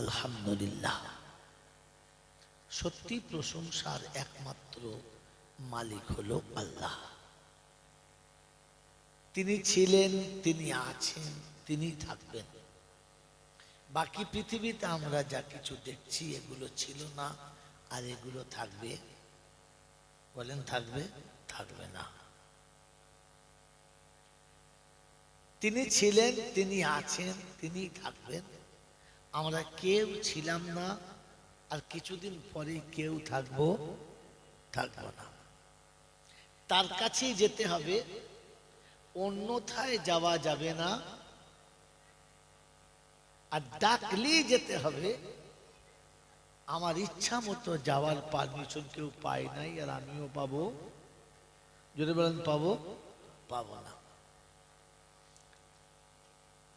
আলহামদুলিল্লাহ। সত্যি প্রশংসার একমাত্র মালিক হলো আল্লাহ। তিনি ছিলেন, তিনি আছেন, তিনি থাকবেন। বাকি পৃথিবীতে আমরা যা কিছু দেখছি, এগুলো ছিল না, আর এগুলো থাকবে। বলেন, থাকবে থাকবে না। তিনি ছিলেন, তিনি আছেন, তিনি থাকবেন। আমরা কেউ ছিলাম না, আর কিছুদিন পরে কেউ থাকব থাকব না। তার কাছেই যেতে হবে, অন্যথায় যাওয়া যাবে না। আর ডাকলেই যেতে হবে, আমার ইচ্ছা মতো যাওয়ার পারমিশন কেউ পায় নাই, আর আমিও পাবো, যদি বলেন পাবো পাবো না।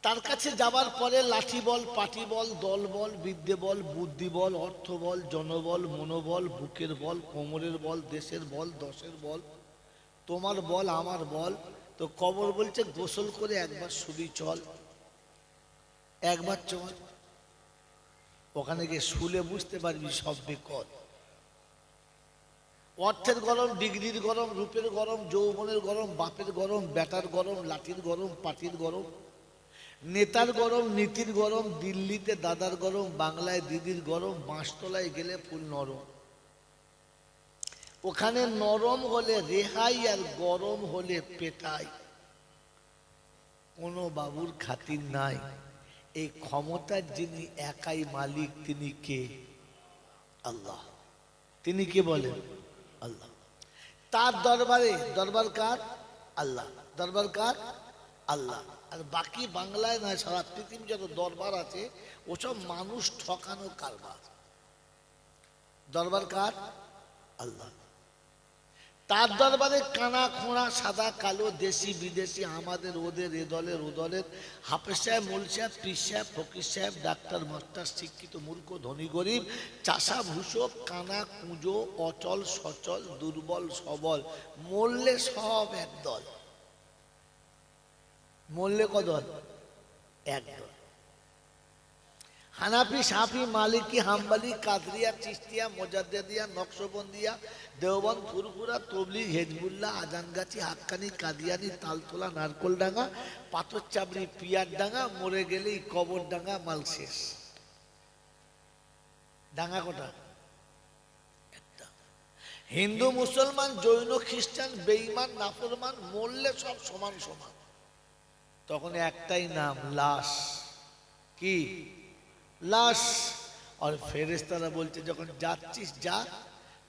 তার কাছে যাবার পরে লাঠি বল, পাটি বল, দল বল, বিদ্যে বল, বুদ্ধি বল, অর্থ বল, জনবল, মনোবল, বুকের বল, কোমরের বল, দেশের বল, দশের বল, তোমার বল, আমার বল। তো কবর বলছে, গোসল করে একবার শুবি, চল। একবার চল। ওখানে গিয়ে শুলে বুঝতে পারবি সব বেকল অর্থের গরম, ডিগ্রির গরম, রূপের গরম, যৌবনের গরম, বাপের গরম, ব্যাটার গরম, লাঠির গরম, পাটির গরম নেতার গরম, নীতির গরম, দিল্লিতে দাদার গরম, বাংলায় দিদির গরম, বাঁশতলায় গেলে ফুল নরম। ওখানে নরম হলে রেহাই আর গরম হলে পেটাই। কোনো বাবুর খাতির নাই। এই ক্ষমতার যিনি একাই মালিক, তিনি কে? আল্লাহ। তিনি কে বলেন? আল্লাহ। তার দরবারে, দরবার কার? আল্লাহ। দরবার কার? আল্লাহ। আর বাকি বাংলায় নয় সারা পৃথিবী যত দরবার আছে, ওসব মানুষ ঠকানো কারবার। দরবার কার? আল্লাহ। তার দরবারে কানা, খোঁড়া, সাদা, কালো, দেশি, বিদেশি, আমাদের, ওদের, এ দলের, ও দলের, হাফেজ সাহেব, মোল সাহেব, পীর সাহেব, ফকির সাহেব, ডাক্তার, মাস্টার, শিক্ষিত, মূর্খ, ধনী, গরিব চাষা ভূষক কানা, কুঁজো, অচল, সচল, দুর্বল, সবল, মরলে সব এক দল। মরলে কদল এক Hanafi, Shafi, Maliki, Hambali, Qadiriyya Chishtiya Mujaddidiya Naqshbandiya Deoband Furfura তবলি Hezbollah, Ajangachhi, Haqqani, Qadiyani, Taltala, Narkeldanga Patharchapri peer ডাঙ্গা মরে গেলেই কবর ডাঙ্গা মাল শেষ ডাঙ্গা কোটা? হিন্দু, মুসলমান, জৈন, খ্রিস্টান, বেঈমান, নাফরমান, মরলে সব সমান সমান। তখন একটাই নাম, লাশ। কি? লাশ। আর ফেরেস্তারা বলছে, যখন যাচ্ছিস, যা।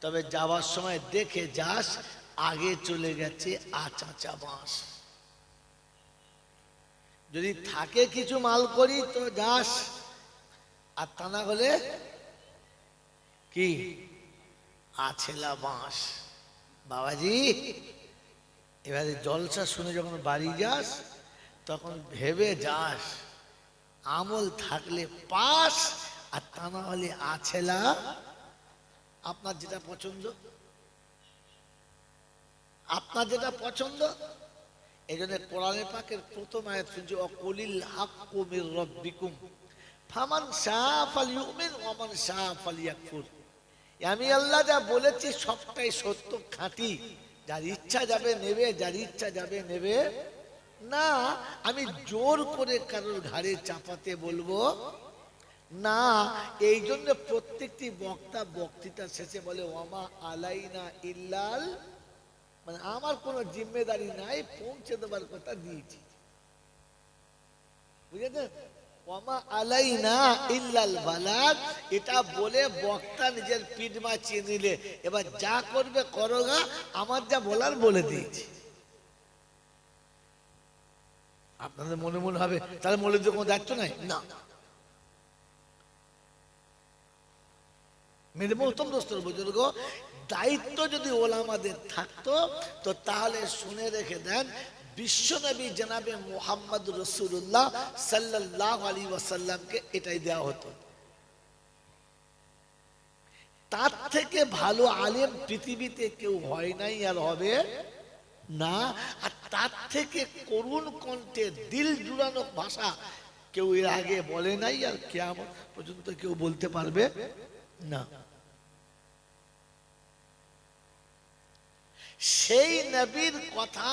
তবে যাওয়ার সময় দেখে যাস, আগে চলে গেছে আচাচা বাঁশ। যদি থাকে কিছু মাল করি, তো যাস। আর তা না হলে কি? আছেলা বাঁশ। বাবাজি, এবারে জলসা শুনে যখন বাড়ি যাস তখন ভেবে যাস, আমল থাকলে পাস আর তা না। হলে আছেলা আপনার যেটা পছন্দ, আপনার যেটা পছন্দ এই জন্য কোরআনে পাকের প্রথম আমি আল্লাহ যা বলেছি সবটাই সত্য খাঁটি। যার ইচ্ছা যাবে নেবে, যার ইচ্ছা যাবে নেবে না, আমি জোর করে কারোর ঘাড়ে চাপাতে বলব। না এই জন্য প্রত্যেকটি বক্তা বক্তৃতা শেষে বলে ওমা আলাইনা ইল্লাল মানে আমার কোনো জিম্মেদারি নাই, পৌঁছে দেবার কথা দিয়েছি। বুঝেছেন? ওমা আলাইনা ইল্লাল বালাগ এটা বলে বক্তা নিজের পিঠ মাছিয়ে নিলে। এবার যা করবে করোগা আমার যা বলার বলে দিয়েছি। আপনাদের মনে মনে হবে। তাহলে তো কোনো দায়িত্ব নাই না। মেরে উত্তম দোস্তর বুজুর্গ দায়িত্ব যদি ওলামাদের থাকতো, তো তাহলে শুনে রেখে দেন, বিশ্বনবী জনাবে মোহাম্মদ রসুল্লাহ সাল্লাহ আলী ওয়াসাল্লামকে এটাই দেওয়া হতো। তার থেকে ভালো আলেম পৃথিবীতে কেউ হয় নাই আর হবে না। আর তার থেকে করুণ কণ্ঠে দিল জুড়ানো ভাষা কেউ এর আগে বলে নাই আর কেমন পর্যন্ত কেউ বলতে পারবে না। সেই নবীর কথা,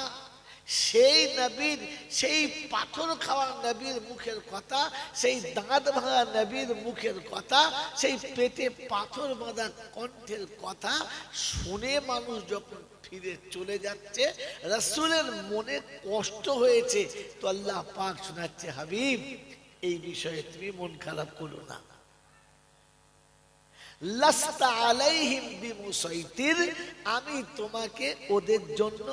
সেই নবীর, সেই পাথর খাওয়া নবীর মুখের কথা, সেই দাঁত ভাঙা নবীর মুখের কথা, সেই পেটে পাথর বাঁধা কণ্ঠের কথা শুনে মানুষ যখন ফিরে চলে যাচ্ছে। রসুলের মনে কষ্ট হয়েছে। তো আল্লাহ পাক শোনাচ্ছে, হাবিব, এই বিষয়ে তুমি মন খারাপ করো না। আমি তোমাকে ওদের জন্য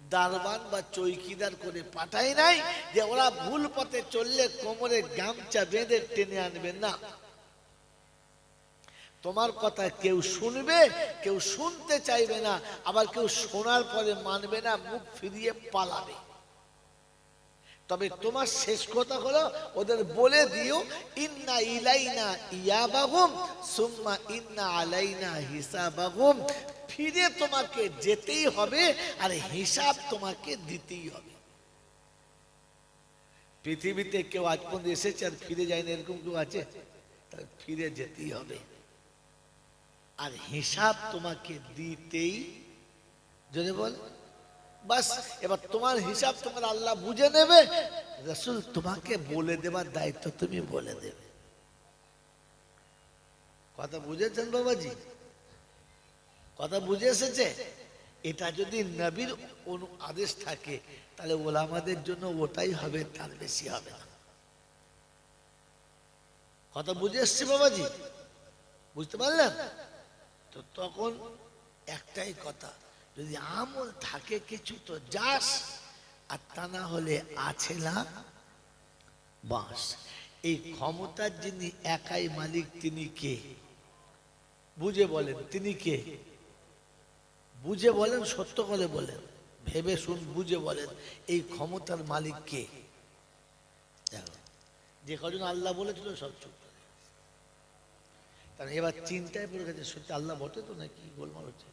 দারবান বা চৌকিদার করে পাঠাই নাই যে ওরা ভুল পথে চললে কোমরে গামছা বেঁধে টেনে আনবে না। তোমার কথা কেউ শুনবে, কেউ শুনতে চাইবে না, আবার কেউ শোনার পরে মানবে না, মুখ ফিরিয়ে পালাবে। তবে তোমার শেষ কথা হলো, ওদের বলে দিও, ইন্না ইলাইনা ইয়াবাহুম, সুম্মা ইন্না আলাইনা হিসাবাহুম। ফিরে তোমাকে যেতেই হবে, আর হিসাব তোমাকে দিতেই হবে। পৃথিবীতে কেউ আজ পর্যন্ত এসেছে আর ফিরে যায়নি, এরকম কেউ আছে? তার ফিরে যেতেই হবে। আর হিসাব তোমাকে দিতেই যদি বল, বাস, এবার তোমার হিসাব তোমার আল্লাহ বুঝে নেবে, রসুল তোমাকে বলে দেবার দায়িত্ব তুমি বলে দেবে। কথা বুঝেছেন বাবাজি? কথা বুঝে এসেছে? এটা যদি নবীর আদেশ থাকে, তাহলে ওলামাদের জন্য ওটাই হবে, তার বেশি হবে না। কথা বুঝে এসছে বাবাজি? বুঝতে পারলেন? তো তখন একটাই কথা, যদি আমল থাকে কিছু তো যাস, আর তা না হলে আছে না, বাস। এই ক্ষমতার যিনি একাই মালিক, তিনি কে? বুঝে বলেন, তিনি কে? বুঝে বলেন, সত্য করে বলেন, ভেবে শুন, বুঝে বলেন, এই ক্ষমতার মালিক কে? যে কজন আল্লাহ বলেছিল সব চুপ। কারণ এবার চিন্তায় পড়ে গেছে, সত্যি আল্লাহ বটে তো নাকি? গোলমাল হচ্ছে।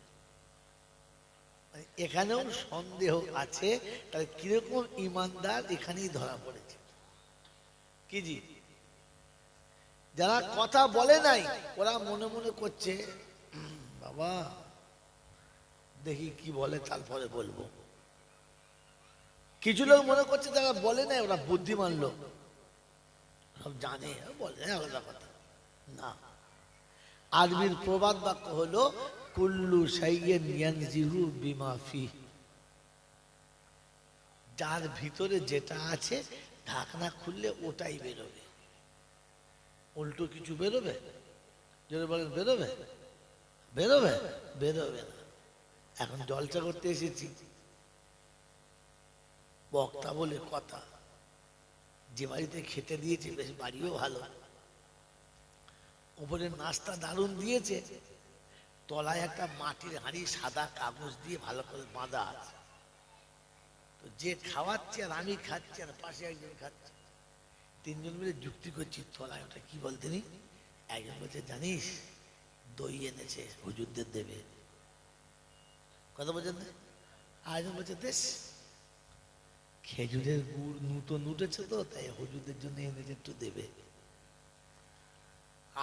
মানে এখানেও সন্দেহ আছে, তাহলে কীরকম ইমানদার এখানেই ধরা পড়েছে। কি জি? যারা কথা বলে নাই, ওরা মনে মনে করছে বাবা, দেখি কি বলে, তারপরে বলব। কিছু লোক মনে করছে যারা বলে নাই, ওরা বুদ্ধিমান লোক। সব জানে, বলে, আলাদা কথা। না। আরবির প্রবাদ বাক্য হলো, কুল্লু সাইয়েন ইয়ানজিহু বিমাফি যার ভিতরে যেটা আছে, ঢাকনা খুললে ওটাই বেরোবে। উল্টো কিছু বেরোবে? যদি বলেন, বেরোবে? বেরোবে? বেরোবে না। এখন জলসা করতে এসেছি। বক্তা বলে কথা। যে বাড়িতে খেতে দিয়েছে, বেশ বাড়িও ভালো। উপরে নাস্তা দারুণ দিয়েছে। তলায় একটা মাটির হাঁড়ি সাদা কাগজ দিয়ে ভালো করে বাঁধা আছে। তো যে খাওয়াচ্ছে আর আমি খাচ্ছি আর পাশে একজন খাচ্ছে। তিনজন মিলে যুক্তি করছি, তলায় ওটা কি বলতে নি একজন বলছে, জানিস, দই এনেছে, হুজুরদের দেবে। কথা বলছেন? না আরেকজন বলছে, দেশ, খেজুরের গুড় নূতন উঠেছে তো, তাই হুজুরদের জন্য এনেছে, একটু দেবে।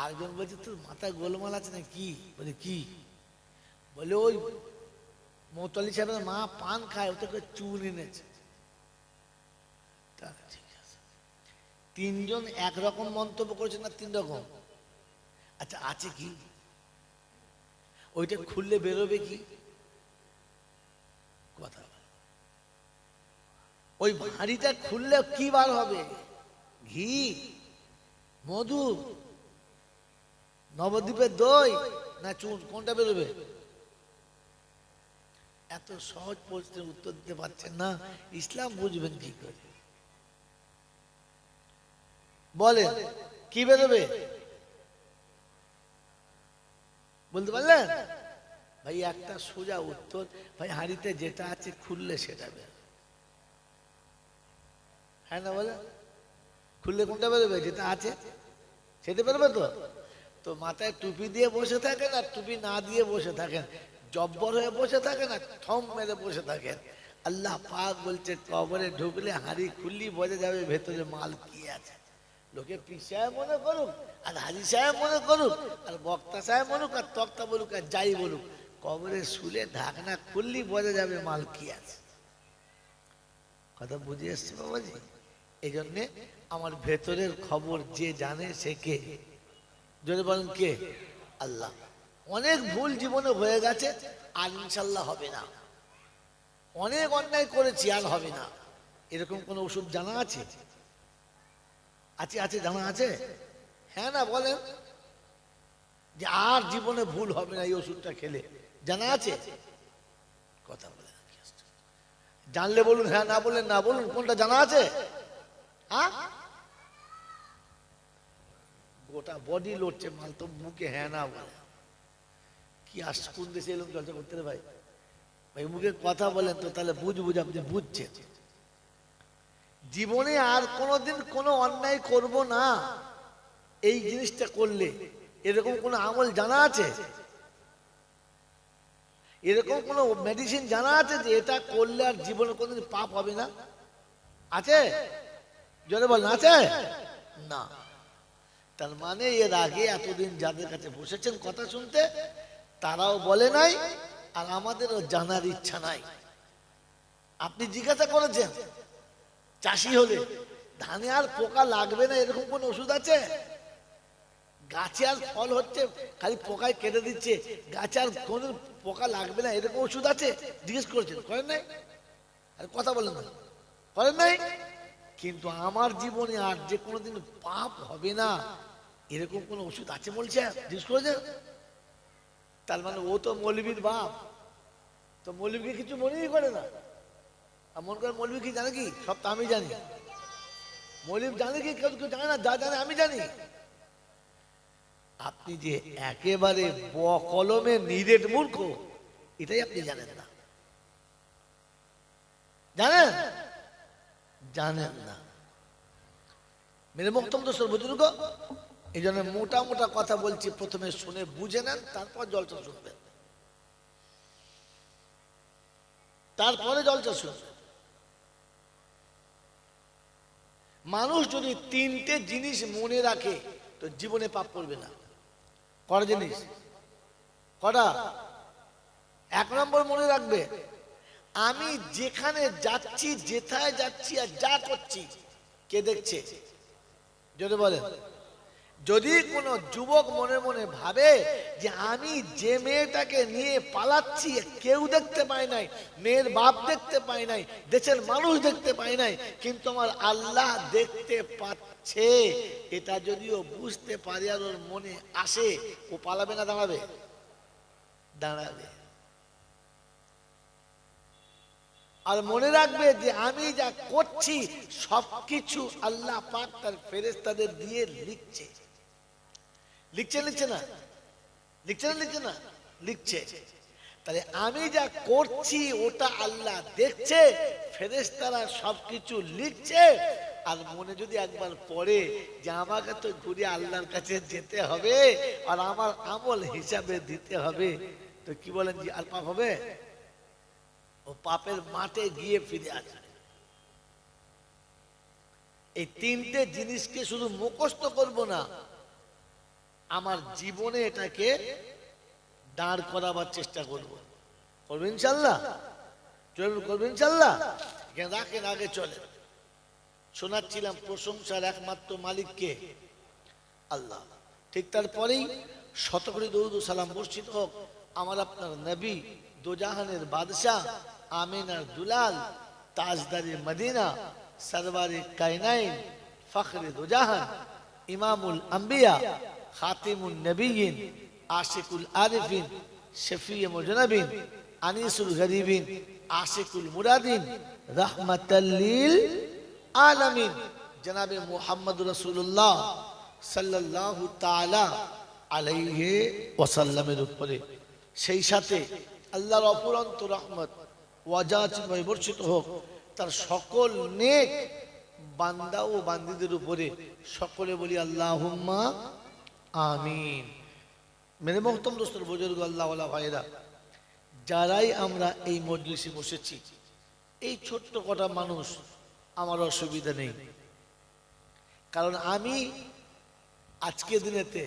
আরেকজন বলছে, তোর মাথায় গোলমাল আছে না কি? বলে কি? বলে, ওই মৌতলি সাহেবের মা পান খায় ও তোকে চুন এনেছে। তিনজন একরকম মন্তব্য করেছে না তিন রকম? আচ্ছা আছে কি? ওইটা খুললে বেরোবে কি? কথা ওই ভাঁড়িটা খুললে কি বার হবে? ঘি, মধু নবদ্বীপের দই না চুন? কোনটা বেরোবে? এত সহজ প্রশ্নের উত্তর দিতে পারছেন না। ইসলাম বুঝবেন কি করে? বলেন, কি বেরোবে? বলতে পারলেন? ভাই, একটা সোজা উত্তর। ভাই, হাঁড়িতে যেটা আছে খুললে সেটা বেরোবে। হ্যাঁ না বলে খুললে কোনটা বেরোবে? যেটা আছে? সেটা বেরোবে তো? তো মাথায় টুপি দিয়ে বসে থাকেন আর টুপি না দিয়ে বসে থাকেন। জব্বর হয়ে বসে থাকেন আর থম মেরে বসে থাকেন। আল্লাহ পাক বলছে, কবরে ঢুকলে হাড়ি খুললি বোঝা যাবে ভেতরে মাল কি আছে। লোকে পি সাহেব মনে করুক আর হাজি সাহেব মনে করুক আর বক্তা সাহেব বলুক আর তক্তা বলুক আর যাই বলুক, কবরে শুলে ঢাকনা খুললি বোঝা যাবে মাল কি আছে। কথা বুঝে এসছে বাবাজি? এই জন্যে আমার ভেতরের খবর যে জানে সে কে? যদি বলেন কে? আল্লাহ। অনেক ভুল জীবনে হয়ে গেছে, আর ইনশাল্লাহ হবে না। অনেক অন্যায় করেছি, আর হবে না। এরকম কোন ওষুধ জানা আছে? আছে আছে, জানা আছে? হ্যাঁ না, বলেন। যে আর জীবনে ভুল হবে না এই ওষুধটা খেলে। জানা আছে? কথা বলে। জানলে বলুন হ্যাঁ না বললেন না বলুন, কোনটা জানা আছে? হ্যাঁ গোটা বডি লড়ছে মাল তো মুখে হ্যাঁ না বলে। কি আস কোন দেশে এলাম চর্চা করতে ভাই। ভাই, মুখে কথা বলেন তো, তাহলে বুঝ বুঝ আপনি বুঝছেন। জীবনে আর কোনোদিন কোনো অন্যায় করব না। এই জিনিসটা করলে এরকম কোনো আমল জানা আছে? এরকম কোনো মেডিসিন জানা আছে যে এটা করলে আর জীবনে কোনোদিন পাপ হবে না? আছে? জোরে বলেন, আছে? না। তার মানে এর আগে এতদিন যাদের কাছে বসেছেন কথা শুনতে, তারাও বলে নাই আর আমাদেরও জানার ইচ্ছা নাই। আপনি জিজ্ঞাসা করেছেন, চাষি হলে ধানে আর পোকা লাগবে না এরকম কোন ওষুধ আছে? গাছে আর ফল হচ্ছে, খালি পোকায় কেটে দিচ্ছে, গাছে আর কোন পোকা লাগবে না এরকম ওষুধ আছে? জিজ্ঞেস করেছেন, করেন নাই? আর কথা বলেন না। করেন নাই? কিন্তু আমার জীবনে আর যে কোনোদিন পাপ হবে না, এরকম কোন ওষুধ আছে বলছে? তার মানে ও তো মৌলবীর বাপ। তো মৌলবীকে কিছু মনেই করে না। আর মন করে মৌলবী কি জানে কি? সব তো আমি জানি। মৌলবী জানে কি? কেউ কেউ জানে না। যা জানে আমি জানি। আপনি যে একেবারে কলমে নিরেট মূর্খ, এটাই আপনি জানেন না। জানেন? জানেন না। মেরে বক্তব্য সর্বজুর্গ এই জন্য মোটা মোটা কথা বলছি, প্রথমে শুনে বুঝে নেন, তারপর জলটা শুনবেন তারপরে জলটা শুনবেন মানুষ যদি তিনটে জিনিস মনে রাখে, তো জীবনে পাপ করবে না। কটা জিনিস? কটা? এক নম্বর মনে রাখবে আমি যেখানে যাচ্ছি, যেথায় যাচ্ছি আর যা করছি, কে দেখছে? যদি বলেন যদি কোনো যুবক মনে মনে ভাবে যে আমি যে মেয়েটাকে নিয়ে পালাচ্ছি, কেউ দেখতে পায় নাই, মেয়ের বাপ দেখতে পায় নাই, দেশের মানুষ দেখতে পায় নাই, কিন্তু আমার আল্লাহ দেখতে পাচ্ছে, এটা যদিও বুঝতে পারে আর ওর মনে আসে, ও পালাবে না, দাঁড়াবে? দাঁড়াবে। আর মনে রাখবে যে আমি যা করছি, সবকিছু আল্লাহ পাক তার ফেরেস্তাদের দিয়ে লিখছে। লিখছে লিখছে না? লিখছে না লিখছে না? লিখছে। তাহলে আমি যা করছি, ওটা আল্লাহ দেখছে ফেরেস্তারা সবকিছু লিখছে, আর মনে যদি একবার পড়ে যে আমাকে তো ঘুরে আল্লাহর কাছে যেতে হবে, আর আমার আমল হিসাবে দিতে হবে, তো কি বলেন যে আর পাপ হবে? ও পাপের মাঠে গিয়ে ফিরে আসবে এই তিনটে জিনিসকে শুধু মুখস্থ করব না, আমার জীবনে এটাকে দাঁড় করাবার চেষ্টা করব। করবেন ইনশাল্লাহ? চলুন করবেন ইনশাল্লাহ? রাখেন, আগে চলে শোনাচ্ছিলাম প্রশংসার একমাত্র মালিককে, আল্লাহ। ঠিক তারপরেই শতকরি দৌদ সালাম বর্ষিত হোক, আমার আপনার নবী দোজাহানের বাদশাহ আমিনার দুলাল, তাজদারি মদিনা সরবারি কায়নাইন ফখরে দোজাহান, ইমামুল আম্বিয়া খাতিমুল নবীন আশিকুল আরিফিন শফি মুজনবিন, আনিসুল গরিবিন, আশিকুল মুরাদিন রহমতাল্লিল আলামিন। জনাবে মুহাম্মদ রাসূলুল্লাহ সাল্লাল্লাহু তাআলা আলাইহি ওয়াসাল্লামের উপরে। সেই সাথে আল্লাহর অপুরন্ত রহমত ওয়াজাজ বর্ষিত হোক, তার সকল নেক বান্দা ও বান্দিদের উপরে সকলে বলি আল্লাহুম্মা আমিন। মেরে মহতম দোস্তর বুজুর্গ আল্লাহ ভাইরা যারাই আমরা এই মজলিসে বসেছি, এই ছোট্ট কটা মানুষ, আমার অসুবিধা নেই। কারণ আমি আজকে দিনেতে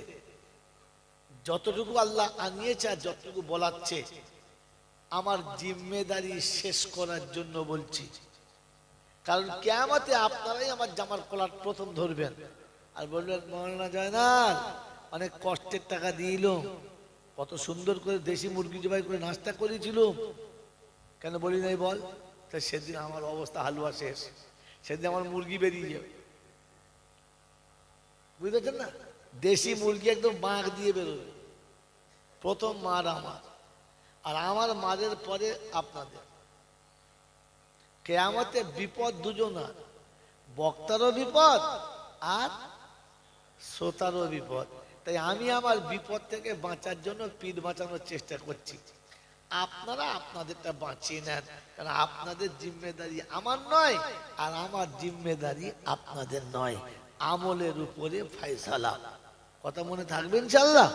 যতটুকু আল্লাহ আনিয়েছে আর যতটুকু বলাচ্ছে আমার জিম্মেদারি শেষ করার জন্য বলছি। কারণ কেয়ামতে আপনারাই আমার জামার কলার প্রথম ধরবেন। আর বলবেন, মৌলানা জয়নাল, অনেক কষ্টের টাকা দিল কত সুন্দর করে দেশি মুরগি জবাই করে নাস্তা করেছিল কেন বলি নাই বল? তা সেদিন আমার অবস্থা হালুয়া শেষ। সেদিন আমার মুরগি বেরিয়ে যাবে। বুঝতে না? দেশি মুরগি একদম বাঁক দিয়ে বেরোবে। প্রথম মার আমার। আর আমার মারের পরে আপনাদের। কেয়ামতে বিপদ দুজনা, বক্তারও বিপদ আর শ্রোতারও বিপদ। তাই আমি আমার বিপদ থেকে বাঁচার জন্য পিঠ বাঁচানোর চেষ্টা করছি। আপনারা আপনাদেরটা বাঁচিয়ে নেন, কারণ আপনাদের জিম্মেদারি আমার নয় আর আমার জিম্মেদারি আপনাদের নয়। আমলের উপরে ফাইসালা কথা মনে থাকবে ইনশাল্লাহ?